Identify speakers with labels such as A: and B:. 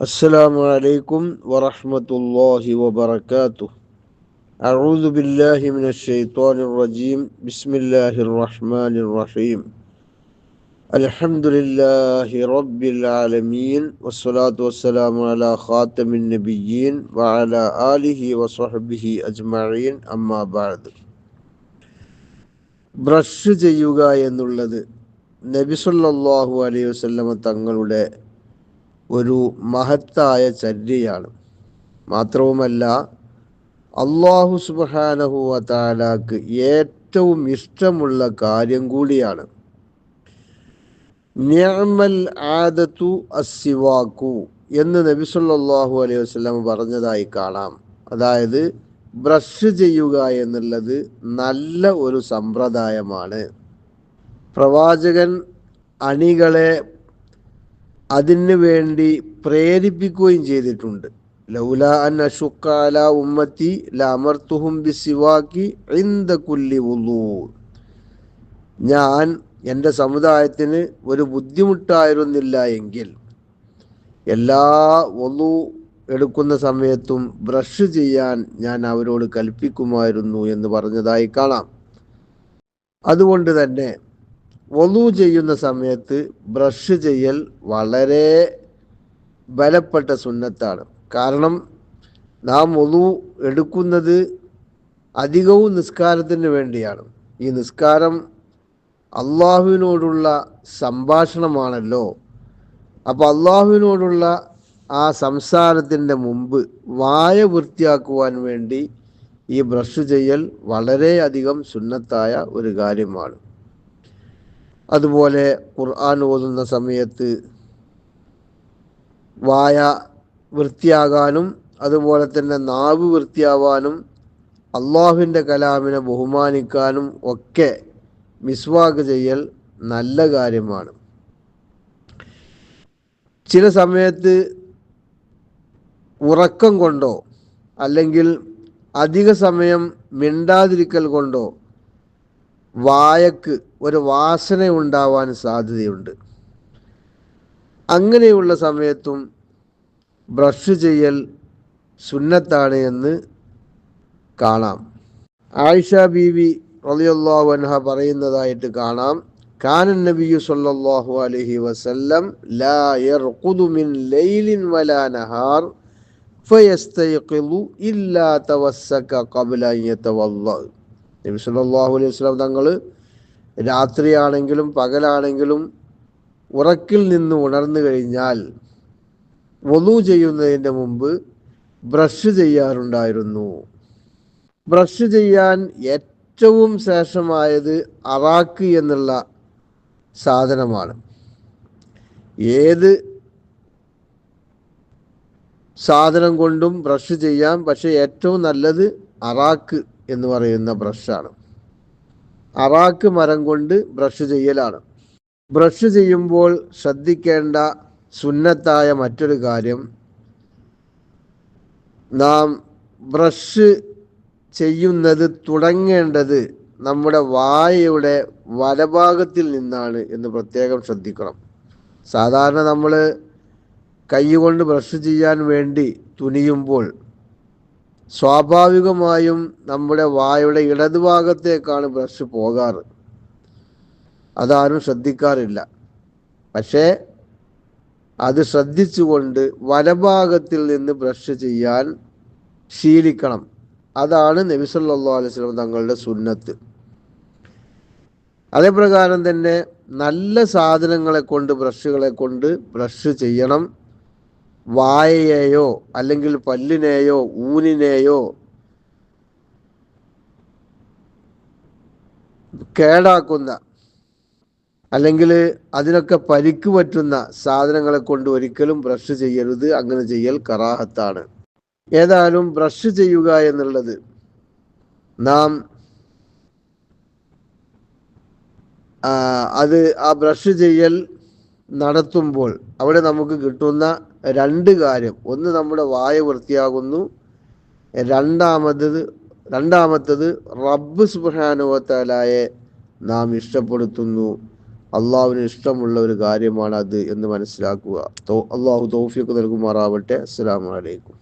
A: السلام عليكم ورحمة الله وبركاته أعوذ بالله من الشيطان الرجيم بسم الله الرحمن الرحيم الحمد لله رب العالمين والصلاة والسلام على خاتم النبيين وعلى آله وصحبه أجمعين أما بعد brush ചെയ്യുക എന്നുള്ളത് നബിസുല്ലാഹു അലൈഹി വസല്ലമ തങ്ങളുടെ ഒരു മഹത്തായ ചര്യയാണ്. മാത്രവുമല്ല അള്ളാഹു സുബാനഹുവ താലാക്ക് ഏറ്റവും ഇഷ്ടമുള്ള കാര്യം കൂടിയാണ്. നിയമൽ ആദത്തു അസിവാക്കു എന്ന് നബി സല്ലല്ലാഹു അലൈഹി വസല്ലം പറഞ്ഞതായി കാണാം. അതായത് ബ്രഷ് ചെയ്യുക എന്നുള്ളത് നല്ല ഒരു സമ്പ്രദായമാണ്. പ്രവാചകൻ അണികളെ അതിന് വേണ്ടി പ്രേരിപ്പിക്കുകയും ചെയ്തിട്ടുണ്ട്. ലൗല അൻ ഉമ്മത്തി ലമർത്തുഹും ബിസിവാക്കി കുല്ലി ഉള്ളൂ ഞാൻ എന്റെ സമുദായത്തിന് ഒരു ബുദ്ധിമുട്ടായിരുന്നില്ല എങ്കിൽ എല്ലാ ഒന്നു എടുക്കുന്ന സമയത്തും ബ്രഷ് ചെയ്യാൻ ഞാൻ അവരോട് കൽപ്പിക്കുമായിരുന്നു എന്ന് പറഞ്ഞതായി കാണാം. അതുകൊണ്ട് തന്നെ ഒന്നു ചെയ്യുന്ന സമയത്ത് ബ്രഷ് ചെയ്യൽ വളരെ ബലപ്പെട്ട സുന്നത്താണ്. കാരണം നാം ഒന്നു എടുക്കുന്നത് അധികവും നിസ്കാരത്തിന് വേണ്ടിയാണ്. ഈ നിസ്കാരം അള്ളാഹുവിനോടുള്ള സംഭാഷണമാണല്ലോ. അപ്പോൾ അള്ളാഹുവിനോടുള്ള ആ സംസാരത്തിന്റെ മുമ്പ് വായ വൃത്തിയാക്കുവാൻ വേണ്ടി ഈ ബ്രഷ് ചെയ്യൽ വളരെയധികം സുന്നത്തായ ഒരു കാര്യമാണ്. അതുപോലെ ഖുർആൻ ഓതുന്ന സമയത്ത് വായ വൃത്തിയാകാനും അതുപോലെ തന്നെ നാവ് വൃത്തിയാവാനും അള്ളാഹുവിന്റെ കലാമിനെ ബഹുമാനിക്കാനും ഒക്കെ മിസ്വാക്ക് ചെയ്യൽ നല്ല കാര്യമാണ്. ചില സമയത്ത് ഉറക്കം കൊണ്ടോ അല്ലെങ്കിൽ അധിക സമയം മിണ്ടാതിരിക്കൽ കൊണ്ടോ വായക്ക് ഒരു വാസന ഉണ്ടാവാൻ സാധ്യതയുണ്ട്. അങ്ങനെയുള്ള സമയത്തും ബ്രഷ് ചെയ്യൽ സുന്നത്താണ് എന്ന് കാണാം. ആയിഷ ബീവി റളിയല്ലാഹു അൻഹ പറയുന്നതായിട്ട് കാണാം. കാനൻ നബിയു സല്ലല്ലാഹു അലൈഹി വസല്ലം ലാ യർഖുദു മിൻ ലൈലിൻ വലാ നഹാർ ഫയസ്തയഖിദു ഇല്ലാ തവസ്സക ഖബ്ല അൻ യതവല്ല. നബി സല്ലല്ലാഹു അലൈഹി വസല്ലം തങ്ങൾ രാത്രിയാണെങ്കിലും പകലാണെങ്കിലും ഉറക്കിൽ നിന്ന് ഉണർന്നു കഴിഞ്ഞാൽ വധു ചെയ്യുന്നതിന്റെ മുമ്പ് ബ്രഷ് ചെയ്യാറുണ്ടായിരുന്നു. ബ്രഷ് ചെയ്യാൻ ഏറ്റവും ശ്രേഷ്ഠമായത് അറാക്ക് എന്നുള്ള സാധനമാണ്. ഏത് സാധനം കൊണ്ടും ബ്രഷ് ചെയ്യാം പക്ഷേ ഏറ്റവും നല്ലത് അറാക്ക് എന്ന് പറയുന്ന ബ്രഷാണ്. അറാക്ക് മരം കൊണ്ട് ബ്രഷ് ചെയ്യലാണ്. ബ്രഷ് ചെയ്യുമ്പോൾ ശ്രദ്ധിക്കേണ്ട സുന്നത്തായ മറ്റൊരു കാര്യം നാം ബ്രഷ് ചെയ്യുന്നത് തുടങ്ങേണ്ടത് നമ്മുടെ വായയുടെ വലഭാഗത്തിൽ നിന്നാണ് എന്ന് പ്രത്യേകം ശ്രദ്ധിക്കണം. സാധാരണ നമ്മൾ കൈ കൊണ്ട് ബ്രഷ് ചെയ്യാൻ വേണ്ടി തുനിയുമ്പോൾ സ്വാഭാവികമായും നമ്മുടെ വായുടെ ഇടതുഭാഗത്തേക്കാണ് ബ്രഷ് പോകാറ്. അതാരും ശ്രദ്ധിക്കാറില്ല. പക്ഷേ അത് ശ്രദ്ധിച്ചുകൊണ്ട് വലഭാഗത്തിൽ നിന്ന് ബ്രഷ് ചെയ്യാൻ ശീലിക്കണം. അതാണ് നബിസല്ലാ വസല്ലം തങ്ങളുടെ സുന്നത്ത്. അതേപ്രകാരം തന്നെ നല്ല സാധനങ്ങളെ കൊണ്ട് ബ്രഷുകളെ കൊണ്ട് ബ്രഷ് ചെയ്യണം. വായയെയോ അല്ലെങ്കിൽ പല്ലിനെയോ ഊനിനെയോ കേടാക്കുന്ന അല്ലെങ്കിൽ അതിനൊക്കെ പരിക്ക് പറ്റുന്ന സാധനങ്ങളെ കൊണ്ട് ഒരിക്കലും ബ്രഷ് ചെയ്യരുത്. അങ്ങനെ ചെയ്യൽ കറാഹത്താണ്. ഏതായാലും ബ്രഷ് ചെയ്യുക എന്നുള്ളത് നാം അത് ആ ബ്രഷ് ചെയ്യൽ നടത്തുമ്പോൾ അവിടെ നമുക്ക് കിട്ടുന്ന രണ്ട് കാര്യം. ഒന്ന് നമ്മുടെ വായ വൃത്തിയാകുന്നു. രണ്ടാമത്തത് രണ്ടാമത്തത് റബ്ബ് സുബാനുവത്താലായെ നാം ഇഷ്ടപ്പെടുത്തുന്നു. അള്ളാഹുവിന് ഇഷ്ടമുള്ള ഒരു കാര്യമാണ് അത് എന്ന് മനസ്സിലാക്കുക. അള്ളാഹു തോഫിയൊക്കെ നൽകുമാറാവട്ടെ. അസ്സാം അലൈക്കും.